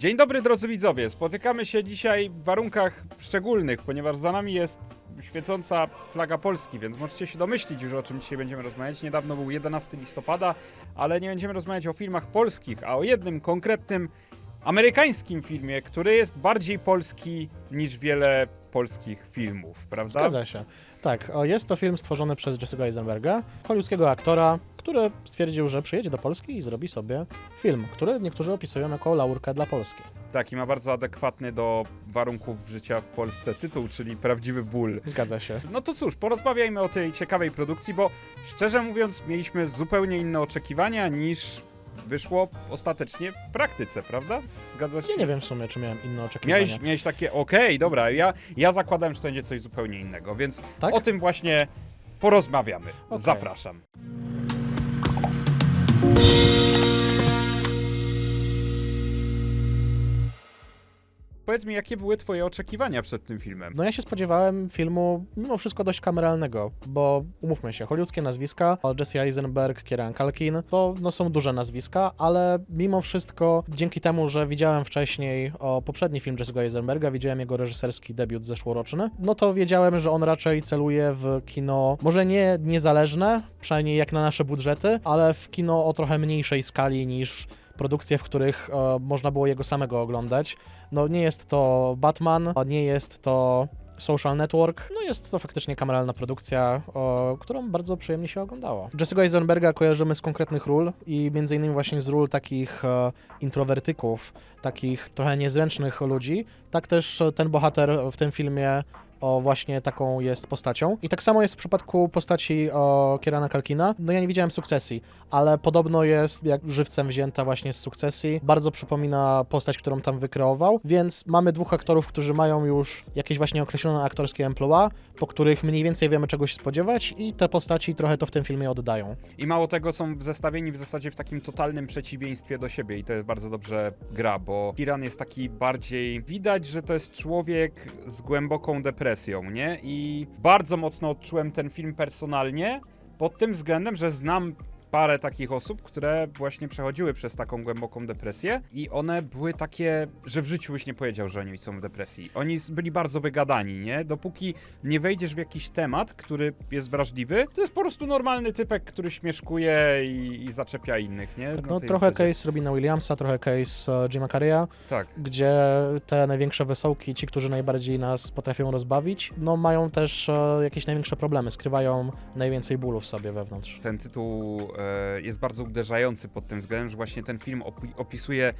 Dzień dobry drodzy widzowie, spotykamy się dzisiaj w warunkach szczególnych, ponieważ za nami jest świecąca flaga Polski, więc możecie się domyślić już o czym dzisiaj będziemy rozmawiać. Niedawno był 11 listopada, ale nie będziemy rozmawiać o filmach polskich, a o jednym konkretnym amerykańskim filmie, który jest bardziej polski niż wiele polskich filmów, prawda? Zgadza się. Tak, jest to film stworzony przez Jesse'ego Eisenberga, hollywoodzkiego aktora, który stwierdził, że przyjedzie do Polski i zrobi sobie film, który niektórzy opisują jako laurkę dla Polski. Tak, i ma bardzo adekwatny do warunków życia w Polsce tytuł, czyli Prawdziwy ból. Zgadza się. No to cóż, porozmawiajmy o tej ciekawej produkcji, bo szczerze mówiąc, mieliśmy zupełnie inne oczekiwania niż wyszło ostatecznie w praktyce, prawda? Zgadzasz się? Ja nie wiem w sumie, czy miałem inne oczekiwania. Miałeś, miałeś takie, okej, dobra, ja, ja zakładałem, że to będzie coś zupełnie innego, więc Tak? o tym właśnie porozmawiamy. Okej. Zapraszam. Powiedz mi, jakie były twoje oczekiwania przed tym filmem? No ja się spodziewałem filmu mimo wszystko dość kameralnego, bo umówmy się, hollywoodzkie nazwiska, Jesse Eisenberg, Kieran Culkin, to no, są duże nazwiska, ale mimo wszystko dzięki temu, że widziałem wcześniej o poprzedni film Jesse'ego Eisenberga, widziałem jego reżyserski debiut zeszłoroczny, no to wiedziałem, że on raczej celuje w kino, może nie niezależne, przynajmniej jak na nasze budżety, ale w kino o trochę mniejszej skali niż produkcje, w których e, można było jego samego oglądać. No nie jest to Batman, nie jest to Social Network, no jest to faktycznie kameralna produkcja, którą bardzo przyjemnie się oglądało. Jesse'ego Eisenberga kojarzymy z konkretnych ról i między innymi właśnie z ról takich e, introwertyków, takich trochę niezręcznych ludzi. Tak też ten bohater w tym filmie o właśnie taką jest postacią. I tak samo jest w przypadku postaci o Kierana Kalkina. No ja nie widziałem sukcesji, ale podobno jest jak żywcem wzięta właśnie z sukcesji. Bardzo przypomina postać, którą tam wykreował, więc mamy dwóch aktorów, którzy mają już jakieś właśnie określone aktorskie emploi, po których mniej więcej wiemy czego się spodziewać i te postaci trochę to w tym filmie oddają. I mało tego, są zestawieni w zasadzie w takim totalnym przeciwieństwie do siebie i to jest bardzo dobrze gra, bo Kiran jest taki bardziej... Widać, że to jest człowiek z głęboką depresją, nie? I bardzo mocno odczułem ten film personalnie pod tym względem, że znam parę takich osób, które właśnie przechodziły przez taką głęboką depresję i one były takie, że w życiu byś nie powiedział, że oni są w depresji. Oni byli bardzo wygadani, nie? Dopóki nie wejdziesz w jakiś temat, który jest wrażliwy, to jest po prostu normalny typek, który śmieszkuje i, i zaczepia innych, nie? Tak, no, tej trochę zasadzie. case Robina Williamsa, trochę case e, Jima Carreya, Tak. gdzie te największe wesołki, ci, którzy najbardziej nas potrafią rozbawić, no mają też e, jakieś największe problemy, skrywają najwięcej bólu w sobie wewnątrz. Ten tytuł jest bardzo uderzający pod tym względem, że właśnie ten film opi- opisuje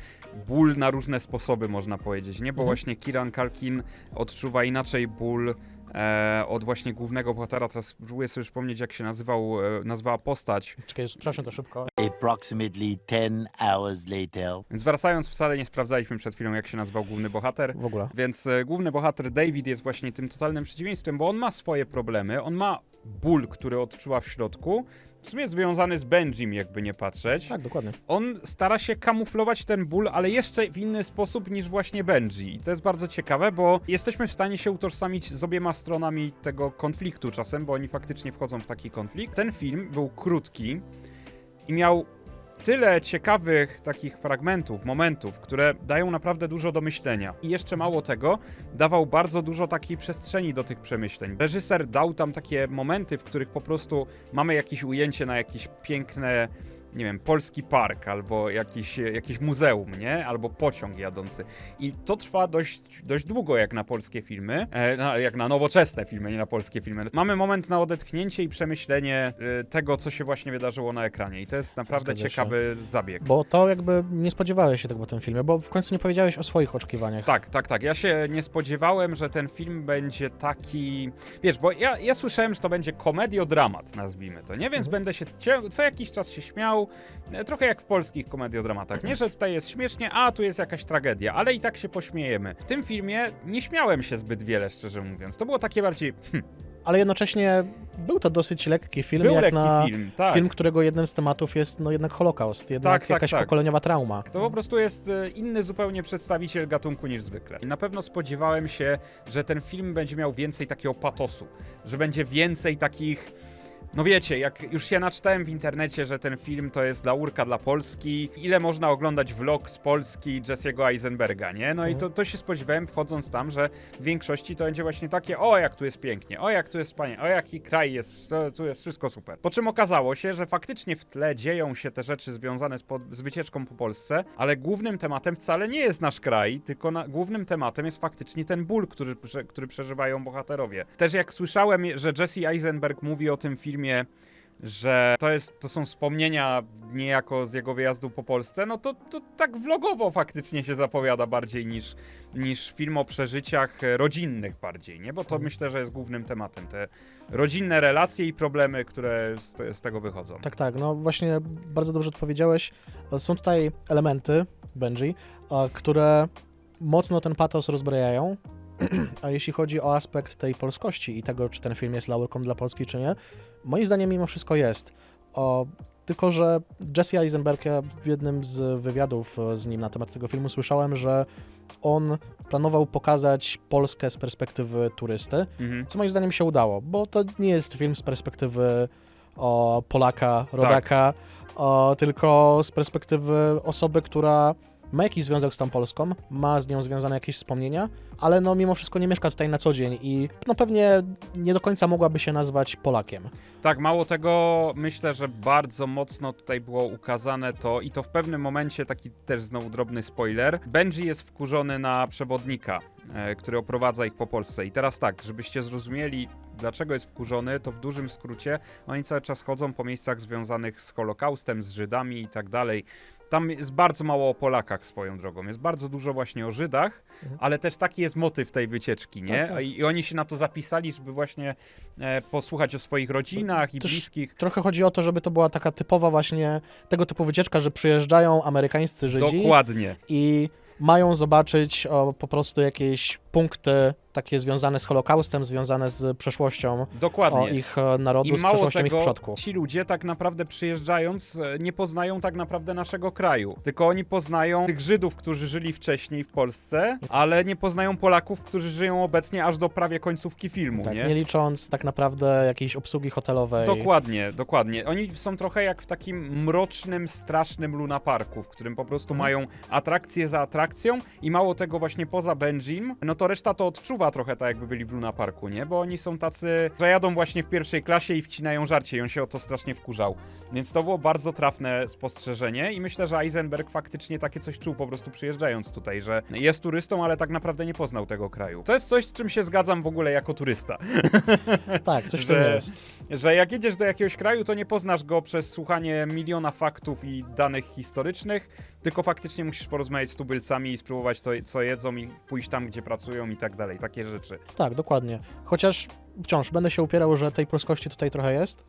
ból na różne sposoby, można powiedzieć, nie? Bo Mhm. właśnie Kiran Kalkin odczuwa inaczej ból e, od właśnie głównego bohatera. Teraz próbuję sobie przypomnieć, jak się nazywał, e, nazywała postać. Czekaj, sprawdźmy to szybko. Approximately 10 hours later. Więc wracając, wcale nie sprawdzaliśmy przed chwilą, jak się nazywał główny bohater. W ogóle. Więc e, główny bohater David jest właśnie tym totalnym przeciwieństwem, bo on ma swoje problemy, on ma ból, który odczuwa w środku. W sumie związany z Benjim, jakby nie patrzeć. Tak, dokładnie. on stara się kamuflować ten ból, ale jeszcze w inny sposób niż właśnie Benji. I to jest bardzo ciekawe, bo jesteśmy w stanie się utożsamić z obiema stronami tego konfliktu czasem, bo oni faktycznie wchodzą w taki konflikt. Ten film był krótki i miał tyle ciekawych takich fragmentów, momentów, które dają naprawdę dużo do myślenia. I jeszcze mało tego, dawał bardzo dużo takiej przestrzeni do tych przemyśleń. Reżyser dał tam takie momenty, w których po prostu mamy jakieś ujęcie na jakieś piękne nie wiem, polski park albo jakiś, jakieś muzeum, nie? Albo pociąg jadący. I to trwa dość, dość długo jak na polskie filmy, e, na, jak na nowoczesne filmy, nie na polskie filmy. Mamy moment na odetchnięcie i przemyślenie e, tego, co się właśnie wydarzyło na ekranie. I to jest naprawdę Zgadza się. ciekawy zabieg. Bo to jakby nie spodziewałeś się tego po tym filmie, bo w końcu nie powiedziałeś o swoich oczekiwaniach. Tak, tak, tak. Ja się nie spodziewałem, że ten film będzie taki. Wiesz, bo ja, ja słyszałem, że to będzie komediodramat, nazwijmy to, nie? Więc Mhm. będę się cie- co jakiś czas się śmiał, e, trochę jak w polskich komediodramatach. Nie, że tutaj jest śmiesznie, a tu jest jakaś tragedia, ale i tak się pośmiejemy. W tym filmie nie śmiałem się zbyt wiele, szczerze mówiąc. To było takie bardziej. Hm, Ale jednocześnie był to dosyć lekki film, był jak lekki na film, tak. film, którego jednym z tematów jest no jednak Holokaust, jednak Tak, tak, jakaś tak. pokoleniowa trauma. To po prostu jest e, inny zupełnie przedstawiciel gatunku niż zwykle. I na pewno spodziewałem się, że ten film będzie miał więcej takiego patosu, że będzie więcej takich No wiecie, jak już się naczytałem w internecie, że ten film to jest laurka dla Polski, ile można oglądać vlog z Polski Jesse'ego Eisenberga, nie? No i to, to się spodziewałem wchodząc tam, że w większości to będzie właśnie takie, o jak tu jest pięknie, o jak tu jest wspaniale, o jaki kraj jest, to, tu jest wszystko super. Po czym okazało się, że faktycznie w tle dzieją się te rzeczy związane z, po, z wycieczką po Polsce, ale głównym tematem wcale nie jest nasz kraj, tylko na, głównym tematem jest faktycznie ten ból, który, który przeżywają bohaterowie. Też jak słyszałem, że Jesse Eisenberg mówi o tym filmie, że to, jest, to są wspomnienia niejako z jego wyjazdu po Polsce, no to, to tak vlogowo faktycznie się zapowiada bardziej niż, niż film o przeżyciach rodzinnych bardziej, nie? Bo to myślę, że jest głównym tematem, te rodzinne relacje i problemy, które z, z tego wychodzą. Tak, tak, no właśnie bardzo dobrze odpowiedziałeś. Są tutaj elementy, Benji, które mocno ten patos rozbrajają. A jeśli chodzi o aspekt tej polskości i tego, czy ten film jest laurką dla Polski, czy nie, moim zdaniem mimo wszystko jest. O, tylko, że Jesse Eisenberg, ja w jednym z wywiadów e, z nim na temat tego filmu słyszałem, że on planował pokazać Polskę z perspektywy turysty, Mhm. co moim zdaniem się udało, bo to nie jest film z perspektywy o Polaka, rodaka, o, tylko z perspektywy osoby, która ma jakiś związek z tą Polską, ma z nią związane jakieś wspomnienia, ale no mimo wszystko nie mieszka tutaj na co dzień i no pewnie nie do końca mogłaby się nazwać Polakiem. Tak, mało tego, myślę, że bardzo mocno tutaj było ukazane to i to w pewnym momencie taki też znowu drobny spoiler. Benji jest wkurzony na przewodnika, e, który oprowadza ich po Polsce. I teraz tak, żebyście zrozumieli, dlaczego jest wkurzony, to w dużym skrócie oni cały czas chodzą po miejscach związanych z Holokaustem, z Żydami i tak dalej. Tam jest bardzo mało o Polakach swoją drogą. Jest bardzo dużo właśnie o Żydach, Mhm. ale też taki jest motyw tej wycieczki, nie? Tak, tak. I, I oni się na to zapisali, żeby właśnie e, posłuchać o swoich rodzinach i Też- bliskich. Trochę chodzi o to, żeby to była taka typowa właśnie tego typu wycieczka, że przyjeżdżają amerykańscy Żydzi Dokładnie. i mają zobaczyć o, po prostu jakieś punkty takie związane z Holokaustem, związane z przeszłością Dokładnie. ich e, narodu, I z mało przeszłością tego, ich przodków. ci ludzie tak naprawdę przyjeżdżając e, nie poznają tak naprawdę naszego kraju. Tylko oni poznają tych Żydów, którzy żyli wcześniej w Polsce, ale nie poznają Polaków, którzy żyją obecnie aż do prawie końcówki filmu, Tak, nie? nie licząc tak naprawdę jakiejś obsługi hotelowej. Dokładnie, dokładnie. Oni są trochę jak w takim mrocznym, strasznym Luna Parku, w którym po prostu Mhm. mają atrakcję za atrakcją i mało tego właśnie poza Benjim, no to reszta to odczuwa trochę tak jakby byli w Luna Parku, nie? Bo oni są tacy, że jadą właśnie w pierwszej klasie i wcinają żarcie i on się o to strasznie wkurzał. Więc to było bardzo trafne spostrzeżenie i myślę, że Eisenberg faktycznie takie coś czuł po prostu przyjeżdżając tutaj, że jest turystą, ale tak naprawdę nie poznał tego kraju. To jest coś, z czym się zgadzam w ogóle jako turysta Tak, coś że- tym jest. że jak jedziesz do jakiegoś kraju, to nie poznasz go przez słuchanie miliona faktów i danych historycznych, tylko faktycznie musisz porozmawiać z tubylcami i spróbować to, co jedzą i pójść tam, gdzie pracują i tak dalej, takie rzeczy. Tak, dokładnie. Chociaż wciąż będę się upierał, że tej polskości tutaj trochę jest.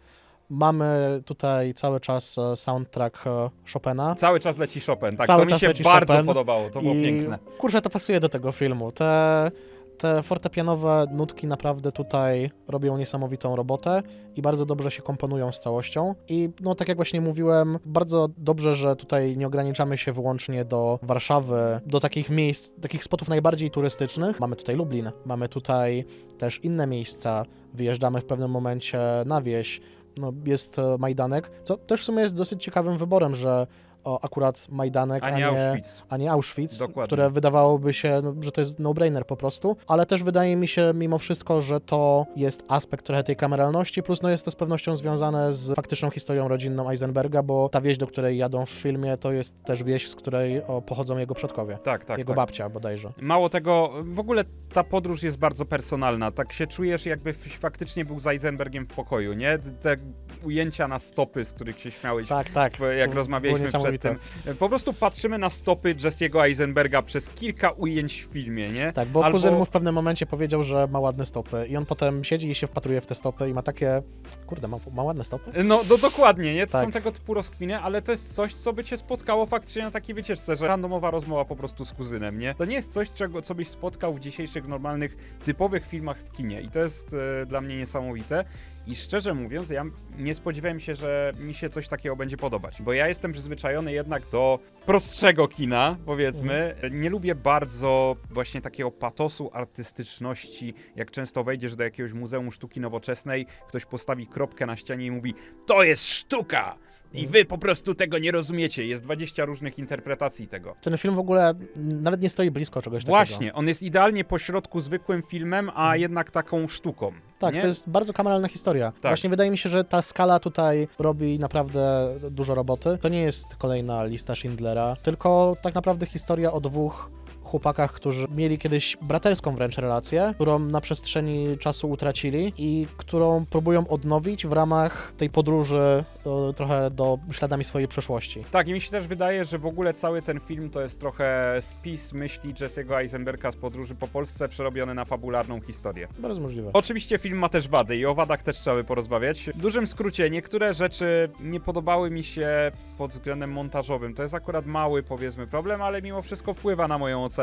Mamy tutaj cały czas e, soundtrack e, Chopina. Cały czas leci Chopin, tak, Cały to mi się bardzo Chopin podobało, to było I piękne. kurczę, to pasuje do tego filmu. Te, te fortepianowe nutki naprawdę tutaj robią niesamowitą robotę i bardzo dobrze się komponują z całością. I no tak jak właśnie mówiłem, bardzo dobrze, że tutaj nie ograniczamy się wyłącznie do Warszawy, do takich miejsc, takich spotów najbardziej turystycznych. Mamy tutaj Lublin, mamy tutaj też inne miejsca. Wyjeżdżamy w pewnym momencie na wieś. No, jest e, Majdanek, co też w sumie jest dosyć ciekawym wyborem, że o, akurat Majdanek, A nie Auschwitz. a nie Auschwitz, Dokładnie. które wydawałoby się, no, że to jest no-brainer po prostu, ale też wydaje mi się mimo wszystko, że to jest aspekt trochę tej kameralności, plus no jest to z pewnością związane z faktyczną historią rodzinną Eisenberga, bo ta wieś, do której jadą w filmie, to jest też wieś, z której o, pochodzą jego przodkowie. Tak, tak, jego tak. babcia bodajże. Mało tego, w ogóle ta podróż jest bardzo personalna. Tak się czujesz, jakby faktycznie był z Eisenbergiem w pokoju, nie? Te ujęcia na stopy, z których się śmiałeś Tak, tak. Jak To rozmawialiśmy przed tym. Po prostu patrzymy na stopy Jesse'ego Eisenberga przez kilka ujęć w filmie, nie? Tak, bo Albo- kuzyn mu w pewnym momencie powiedział, że ma ładne stopy i on potem siedzi i się wpatruje w te stopy i ma takie, kurde, ma, ma ładne stopy? No, no dokładnie, nie? To Tak. są tego typu rozkminy, ale to jest coś, co by cię spotkało faktycznie na takiej wycieczce, że randomowa rozmowa po prostu z kuzynem, nie? To nie jest coś, czego, co byś spotkał w dzisiejszych normalnych, typowych filmach w kinie i to jest e, dla mnie niesamowite. I szczerze mówiąc, ja nie spodziewałem się, że mi się coś takiego będzie podobać, bo ja jestem przyzwyczajony jednak do prostszego kina, powiedzmy. Mhm. Nie lubię bardzo właśnie takiego patosu artystyczności, jak często wejdziesz do jakiegoś Muzeum Sztuki Nowoczesnej, ktoś postawi kropkę na ścianie i mówi to jest sztuka! I Mhm. wy po prostu tego nie rozumiecie. Jest 20 różnych interpretacji tego. Ten film w ogóle nawet nie stoi blisko czegoś takiego. Właśnie, on jest idealnie pośrodku zwykłym filmem, a jednak taką sztuką. Tak, nie? to jest bardzo kameralna historia. Właśnie wydaje mi się, że ta skala tutaj robi naprawdę dużo roboty. To nie jest kolejna lista Schindlera, tylko tak naprawdę historia o dwóch chłopakach, którzy mieli kiedyś braterską wręcz relację, którą na przestrzeni czasu utracili i którą próbują odnowić w ramach tej podróży e, trochę do śladami swojej przeszłości. Tak, i mi się też wydaje, że w ogóle cały ten film to jest trochę spis myśli Jesse'ego Eisenberga z podróży po Polsce przerobiony na fabularną historię. Bardzo możliwe. Oczywiście film ma też wady i o wadach też trzeba by porozmawiać. W dużym skrócie, niektóre rzeczy nie podobały mi się pod względem montażowym. To jest akurat mały, powiedzmy, problem, ale mimo wszystko wpływa na moją ocenę.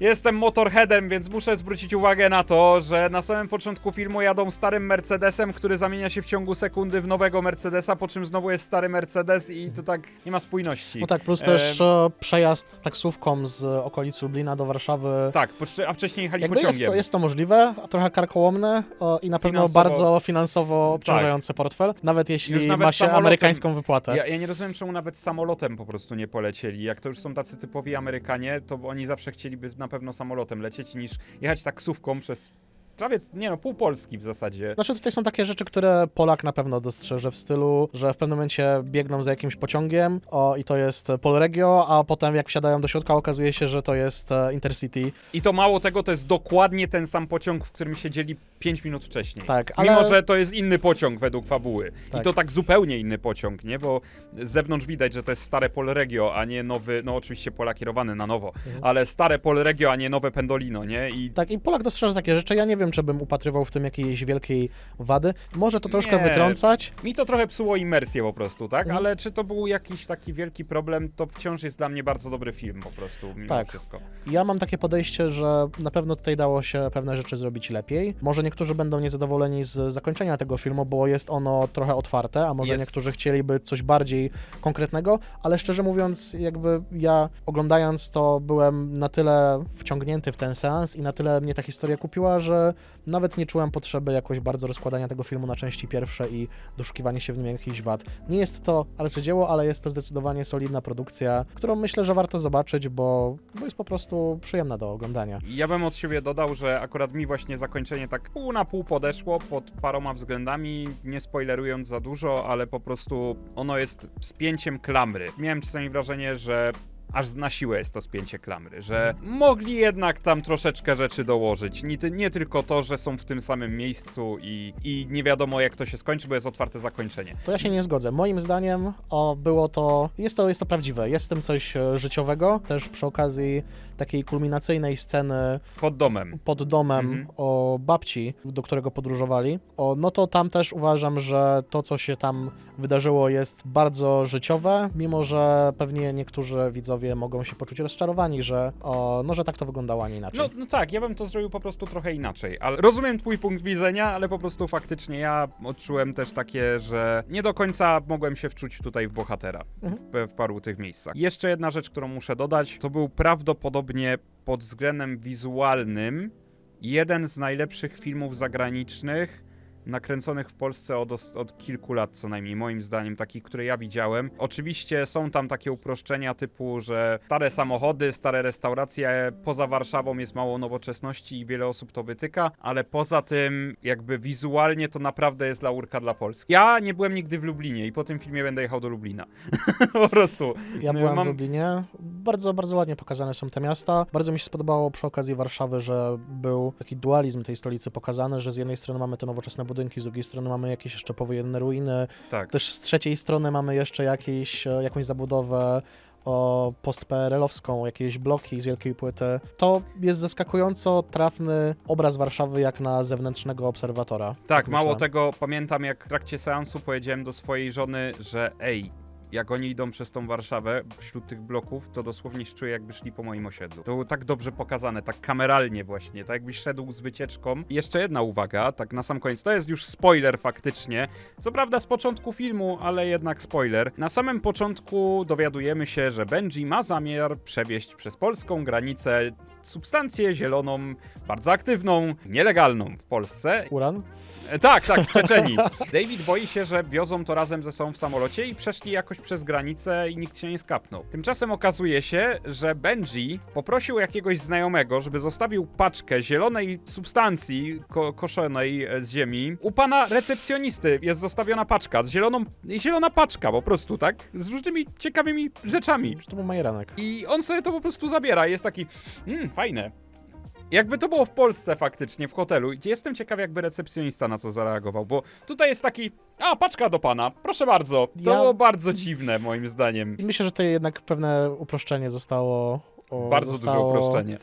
Jestem motorheadem, więc muszę zwrócić uwagę na to, że na samym początku filmu jadą starym Mercedesem, który zamienia się w ciągu sekundy w nowego Mercedesa, po czym znowu jest stary Mercedes i to tak nie ma spójności. No tak, plus też e, przejazd taksówką z okolic Lublina do Warszawy Tak, a wcześniej jechali Jakby jest pociągiem. to, jest to możliwe, trochę karkołomne o, i na pewno Finansowo- Tak. bardzo finansowo obciążający portfel, nawet jeśli Już nawet ma się samolotem- amerykańską wypłatę. Ja, ja nie rozumiem, czemu nawet samolotem po prostu nie polecieli. Jak to już są tacy typowi Amerykanie, to oni zawsze chcieliby na pewno samolotem lecieć, niż jechać taksówką przez prawie, nie no, pół Polski w zasadzie. Znaczy tutaj są takie rzeczy, które Polak na pewno dostrzeże w stylu, że w pewnym momencie biegną za jakimś pociągiem o, i to jest Polregio, a potem jak wsiadają do środka okazuje się, że to jest e, Intercity. I to mało tego, to jest dokładnie ten sam pociąg, w którym siedzieli 5 minut wcześniej. Tak, ale... Mimo, że to jest inny pociąg według fabuły. Tak. I to tak zupełnie inny pociąg, nie? Bo z zewnątrz widać, że to jest stare Polregio, a nie nowy, no oczywiście Pola kierowany na nowo, Mhm. ale stare Polregio, a nie nowe Pendolino, nie? I Tak, i Polak dostrzeże takie rzeczy. Ja nie wiem, czy bym upatrywał w tym jakiejś wielkiej wady. Może to troszkę Nie. wytrącać. Mi to trochę psuło imersję po prostu, tak? Mhm. Ale czy to był jakiś taki wielki problem, to wciąż jest dla mnie bardzo dobry film po prostu, mimo Tak. wszystko. Ja mam takie podejście, że na pewno tutaj dało się pewne rzeczy zrobić lepiej. Może niektórzy będą niezadowoleni z zakończenia tego filmu, bo jest ono trochę otwarte, a może Jest. niektórzy chcieliby coś bardziej konkretnego, ale szczerze mówiąc, jakby ja oglądając to byłem na tyle wciągnięty w ten seans i na tyle mnie ta historia kupiła, że nawet nie czułem potrzeby jakoś bardzo rozkładania tego filmu na części pierwsze i doszukiwania się w nim jakichś wad. Nie jest to arcydzieło, ale jest to zdecydowanie solidna produkcja, którą myślę, że warto zobaczyć, bo, bo jest po prostu przyjemna do oglądania. Ja bym od siebie dodał, że akurat mi właśnie zakończenie tak pół na pół podeszło pod paroma względami, nie spoilerując za dużo, ale po prostu ono jest spięciem klamry. Miałem czasami wrażenie, że aż na siłę jest to spięcie klamry, że mogli jednak tam troszeczkę rzeczy dołożyć. Nie, nie tylko to, że są w tym samym miejscu i, i nie wiadomo jak to się skończy, bo jest otwarte zakończenie. To ja się nie zgodzę. Moim zdaniem o, było to jest, to, jest to prawdziwe. Jest w tym coś e, życiowego. Też przy okazji takiej kulminacyjnej sceny Pod domem. pod domem Mhm. o babci, do którego podróżowali, o, no to tam też uważam, że to, co się tam wydarzyło, jest bardzo życiowe, mimo że pewnie niektórzy widzowie mogą się poczuć rozczarowani, że, o, no, że tak to wyglądało, a nie inaczej. No, no tak, ja bym to zrobił po prostu trochę inaczej. Ale rozumiem twój punkt widzenia, ale po prostu faktycznie ja odczułem też takie, że nie do końca mogłem się wczuć tutaj w bohatera Mhm. w, w paru tych miejscach. Jeszcze jedna rzecz, którą muszę dodać, to był prawdopodobnie pod względem wizualnym jeden z najlepszych filmów zagranicznych nakręconych w Polsce od, od kilku lat co najmniej, moim zdaniem, takich, które ja widziałem. Oczywiście są tam takie uproszczenia typu, że stare samochody, stare restauracje, poza Warszawą jest mało nowoczesności i wiele osób to wytyka, ale poza tym jakby wizualnie to naprawdę jest laurka dla Polski. Ja nie byłem nigdy w Lublinie i po tym filmie będę jechał do Lublina. po prostu. Ja byłem mam- w Lublinie. Bardzo, bardzo ładnie pokazane są te miasta. Bardzo mi się spodobało przy okazji Warszawy, że był taki dualizm tej stolicy pokazany, że z jednej strony mamy te nowoczesne budynki, z drugiej strony mamy jakieś jeszcze powojenne ruiny. Tak. Też z trzeciej strony mamy jeszcze jakieś, e, jakąś zabudowę o post-PRL-owską, jakieś bloki z wielkiej płyty. To jest zaskakująco trafny obraz Warszawy jak na zewnętrznego obserwatora. Tak, mało myślę. tego, pamiętam jak w trakcie seansu powiedziałem do swojej żony, że ej, jak oni idą przez tą Warszawę wśród tych bloków, to dosłownie czuję jakby szli po moim osiedlu. To było tak dobrze pokazane, tak kameralnie właśnie, tak jakbyś szedł z wycieczką. I jeszcze jedna uwaga, tak na sam koniec, to jest już spoiler faktycznie. Co prawda z początku filmu, ale jednak spoiler. Na samym początku dowiadujemy się, że Benji ma zamiar przewieźć przez polską granicę substancję zieloną, bardzo aktywną, nielegalną w Polsce Uran? E, Tak, tak, z Czeczeni. David boi się, że wiozą to razem ze sobą w samolocie i przeszli jakoś przez granicę i nikt się nie skapnął. Tymczasem okazuje się, że Benji poprosił jakiegoś znajomego, żeby zostawił paczkę zielonej substancji ko koszonej e, z ziemi. U pana recepcjonisty jest zostawiona paczka z zieloną, zielona paczka po prostu, tak? Z różnymi ciekawymi rzeczami. Czy to był majeranek? I on sobie to po prostu zabiera. Jest taki, mmm, fajne. Jakby to było w Polsce faktycznie, w hotelu. Jestem ciekaw, jakby recepcjonista na co zareagował, bo tutaj jest taki, a, paczka do pana, proszę bardzo. To Ja- było bardzo dziwne, moim zdaniem. Myślę, że tutaj jednak pewne uproszczenie zostało, o, Bardzo duże zostało uproszczenie.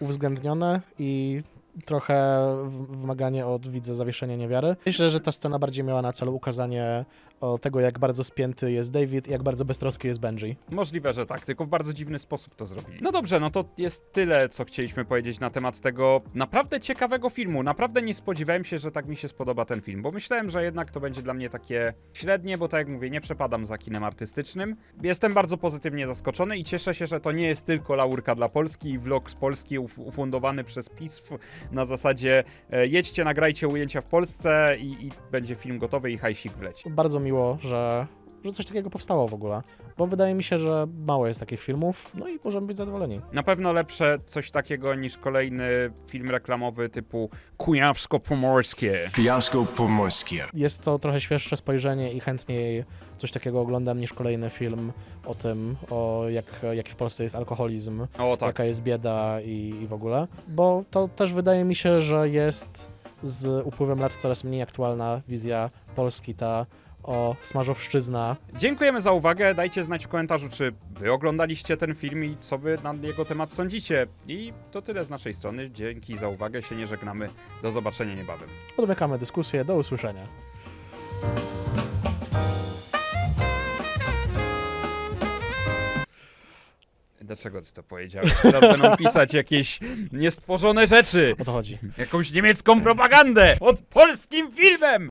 uwzględnione i trochę w- wymaganie od widza zawieszenia niewiary. Myślę, że ta scena bardziej miała na celu ukazanie o, tego, jak bardzo spięty jest David i jak bardzo beztroski jest Benji. Możliwe, że tak, tylko w bardzo dziwny sposób to zrobili. No dobrze, no to jest tyle, co chcieliśmy powiedzieć na temat tego naprawdę ciekawego filmu. Naprawdę nie spodziewałem się, że tak mi się spodoba ten film, bo myślałem, że jednak to będzie dla mnie takie średnie, bo tak jak mówię, nie przepadam za kinem artystycznym. Jestem bardzo pozytywnie zaskoczony i cieszę się, że to nie jest tylko laurka dla Polski i vlog z Polski uf- ufundowany przez PISF na zasadzie e, jedźcie, nagrajcie ujęcia w Polsce i, i będzie film gotowy i hajsik wleci. Bardzo miło, że, że coś takiego powstało w ogóle, bo wydaje mi się, że mało jest takich filmów, no i możemy być zadowoleni. Na pewno lepsze coś takiego niż kolejny film reklamowy typu Kujawsko-Pomorskie. Fiasko pomorskie. Jest to trochę świeższe spojrzenie i chętniej coś takiego oglądam niż kolejny film o tym, o jak, jaki w Polsce jest alkoholizm, O tak. jaka jest bieda i, i w ogóle, bo to też wydaje mi się, że jest z upływem lat coraz mniej aktualna wizja Polski, ta o smażowszczyzna. Dziękujemy za uwagę. Dajcie znać w komentarzu, czy wy oglądaliście ten film i co wy na jego temat sądzicie. I to tyle z naszej strony. Dzięki za uwagę. Się nie żegnamy. Do zobaczenia niebawem. Odmykamy dyskusję, do usłyszenia. Dlaczego ty to powiedziałeś? Teraz będą pisać jakieś niestworzone rzeczy. O to chodzi. Jakąś niemiecką propagandę pod polskim filmem.